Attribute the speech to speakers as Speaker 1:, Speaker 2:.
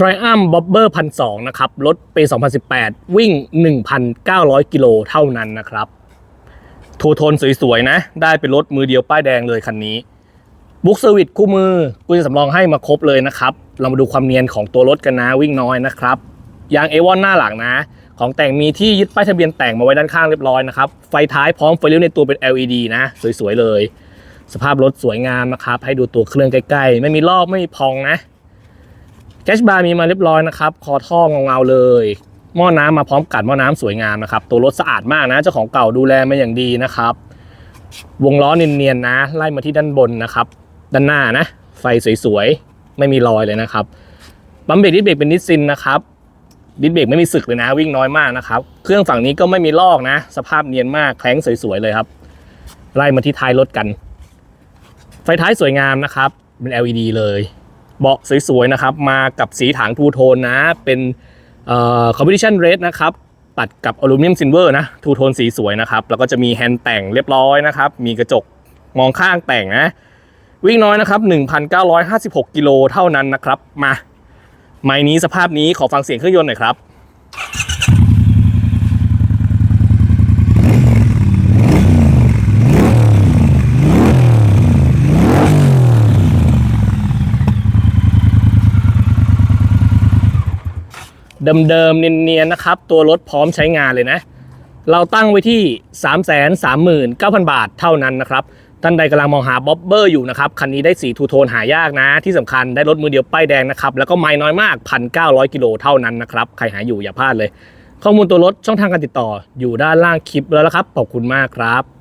Speaker 1: Triumph Bobber พันสนะครับ รถปี 2018 วิ่ง 1,900 กิโลเท่านั้นนะครับทูโทนสวยๆ นะ ได้เป็นรถมือเดียวป้ายแดงเลยคันนี้ บุ๊กเซอร์วิสคู่มือกูจะสำรองให้มาครบเลยนะครับ เรามาดูความเนียนของตัวรถกันนะวิ่งน้อยนะครับยางเอวอนหน้าหลังนะ ของแต่งมีที่ยึดป้ายทะเบียนแต่งมาไว้ด้านข้างเรียบร้อยนะครับ ไฟท้ายพร้อมไฟเลี้ยวในตัวเป็น LED นะ สวยๆ เลย สภาพรถสวยงามนะครับ ให้ดูตัวเครื่องใกล้ๆ ไม่มีลอกไม่มีพองนะ แกชบาร์มีมาเรียบร้อยนะครับ คอท่อเงาๆเลย หม้อน้ำมาพร้อมกัดหม้อน้ำสวยงามนะครับ ตัวรถสะอาดมากนะ เจ้าของเก่าดูแลมาอย่างดีนะครับ วงล้อเนียนๆนะ ไล่มาที่ด้านบนนะครับ ด้านหน้านะ ไฟสวยๆ ไม่มีรอยเลยนะครับ ปั๊มเบรกดิสเบรกเป็นนิสซินนะครับดิสเบรกไม่มีสึกเลยนะ วิ่งน้อยมากนะครับ เครื่องฝั่งนี้ก็ไม่มีลอกนะ สภาพเนียนมากแข้งสวยๆเลยครับ ไล่มาที่ท้ายรถกัน ไฟท้ายสวยงามนะครับ เป็น LED เลย เบาะสวยๆนะครับ มากับสีถังทูโทนนะ เป็นเอ่อคอมบิเนชันเรดนะครับ ตัดกับอลูมิเนียมซิลเวอร์นะทูโทนสีสวยนะครับ แล้วก็จะมีแฮนด์แต่งเรียบร้อยนะครับ มีกระจกมองข้างแต่งนะ วิ่งน้อยนะครับ 1,956 กิโลเท่านั้นนะครับ มาไม้นี้สภาพนี้ขอฟังเสียงเครื่องยนต์หน่อยครับ เดิมๆเนียนๆนะครับ ตัวรถพร้อมใช้งานเลยนะ เราตั้งไว้ที่ 339,000 บาทเท่านั้นนะครับท่านใดกำลังมองหาบ๊อบเบอร์อยู่นะครับ คันนี้ได้สีทูโทนหายากนะ ที่สำคัญได้รถมือเดียวป้ายแดงนะครับ แล้วก็ไม่น้อยมาก 1,900 กิโลเท่านั้นนะครับ ใครหาอยู่อย่าพลาดเลย ข้อมูลตัวรถช่องทางการติดต่ออยู่ด้านล่างคลิปแล้วละครับ ขอบคุณมากครับ